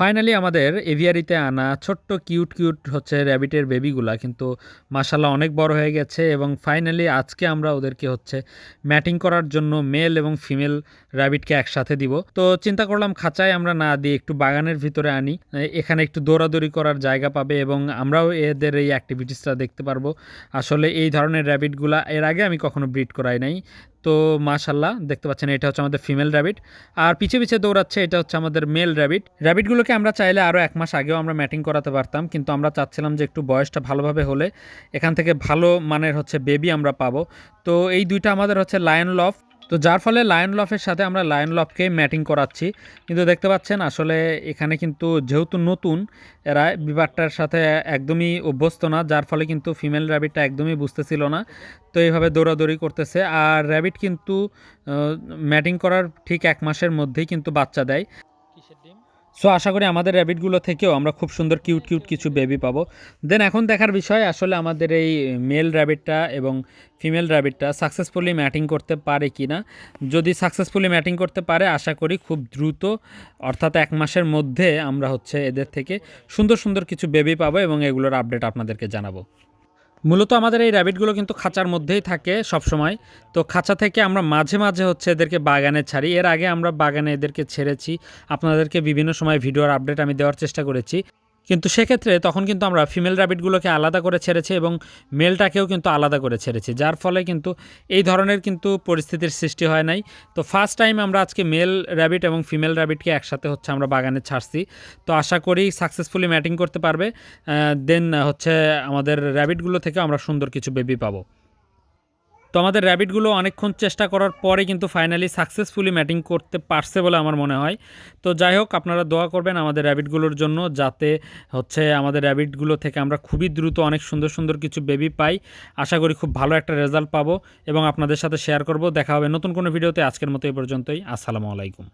Finally আমাদের এভিয়ারিতে আনা ছোট্ট কিউট কিউট হচ্ছে র্যাবিটের বেবিগুলা কিন্তু মাসাল্লাহ অনেক বড় হয়ে গেছে এবং ফাইনালি আজকে আমরা ওদেরকে হচ্ছে ম্যাটিং করার জন্য মেল এবং ফিমেল র্যাবিটকে একসাথে দিব। তো চিন্তা করলাম খাঁচায় আমরা না দিয়ে একটু বাগানের ভিতরে আনি, এখানে একটু দৌড়াদৌড়ি করার জায়গা পাবে এবং আমরাও এদের এই অ্যাক্টিভিটিসটা দেখতে পারব। আসলে এই ধরনের র্যাবিটগুলা এর আগে আমি কখনো ব্রিড করাই নাই। তো মাশাল্লাহ দেখতে পাচ্ছেন এটা হচ্ছে আমাদের ফিমেল র্যাবিট আর পিছে পিছে দৌড়াচ্ছে, এটা হচ্ছে আমাদের মেল র্যাবিট র্যাবিটগুলোকে আমরা চাইলে আরও এক মাস আগেও আমরা ম্যাটিং করাতে পারতাম, কিন্তু আমরা চাচ্ছিলাম যে একটু বয়সটা ভালোভাবে হলে এখান থেকে ভালো মানের হচ্ছে বেবি আমরা পাবো। তো এই দুইটা আমাদের হচ্ছে লায়ন লফ তো যার ফলে লায়ন লফের সাথে আমরা লায়ন লফকে ম্যাটিং করাচ্ছি। কিন্তু দেখতে পাচ্ছেন, আসলে এখানে কিন্তু যেহেতু নতুন, এরা বিবারটার সাথে একদমই অভ্যস্ত না, যার ফলে কিন্তু ফিমেল র্যাবিটটা একদমই বুঝতেছিল না। তো এইভাবে দৌড়াদৌড়ি করতেছে। আর র্যাবিট কিন্তু ম্যাটিং করার ঠিক এক মাসের মধ্যেই কিন্তু বাচ্চা দেয়। সো আশা করি আমাদের র্যাবিটগুলো থেকেও আমরা খুব সুন্দর কিউট কিউট কিছু বেবি পাবো। দেন এখন দেখার বিষয়, আসলে আমাদের এই মেল র্যাবিটটা এবং ফিমেল র্যাবিটটা সাকসেসফুলি ম্যাটিং করতে পারে কি না যদি সাকসেসফুলি ম্যাটিং করতে পারে, আশা করি খুব দ্রুত, অর্থাৎ এক মাসের মধ্যে আমরা হচ্ছে এদের থেকে সুন্দর সুন্দর কিছু বেবি পাবো এবং এগুলোর আপডেট আপনাদেরকে জানাব। মূলত আমাদের এই র্যাবিটগুলো কিন্তু খাঁচার মধ্যেই থাকে সব সময় তো খাঁচা থেকে আমরা মাঝে মাঝে হচ্ছে এদেরকে বাগানে ছাড়ি। এর আগে আমরা বাগানে এদেরকে ছেড়েছি। আপনাদেরকে বিভিন্ন সময় ভিডিওর আপডেট আমি দেওয়ার চেষ্টা করেছি। কিন্তু সেক্ষেত্রে তখন কিন্তু আমরা ফিমেল র্যাবিটগুলোকে আলাদা করে ছেড়েছি এবং মেলটাকেও কিন্তু আলাদা করে ছেড়েছি, যার ফলে কিন্তু এই ধরনের কিন্তু পরিস্থিতির সৃষ্টি হয় নাই। তো ফার্স্ট টাইম আমরা আজকে মেল র্যাবিট এবং ফিমেল র্যাবিটকে একসাথে হচ্ছে আমরা বাগানে ছাড়ছি। তো আশা করি সাকসেসফুলি ম্যাটিং করতে পারবে দেন হচ্ছে আমাদের র্যাবিটগুলো থেকে আমরা সুন্দর কিছু বেবি পাবো। তো আমাদের র্যাবিটগুলো অনেকক্ষণ চেষ্টা করার পরে কিন্তু ফাইনালি সাকসেসফুলি ম্যাটিং করতে পারছে বলে আমার মনে হয়। তো যাই হোক, আপনারা দোয়া করবেন আমাদের র্যাবিটগুলোর জন্য যাতে হচ্ছে আমাদের র্যাবিটগুলো থেকে আমরা খুবই দ্রুত অনেক সুন্দর সুন্দর কিছু বেবি পাই। আশা করি খুব ভালো একটা রেজাল্ট পাবো এবং আপনাদের সাথে শেয়ার করব। দেখা হবে নতুন কোনো ভিডিওতে আজকের মতো এই পর্যন্তই। আসসালামু আলাইকুম।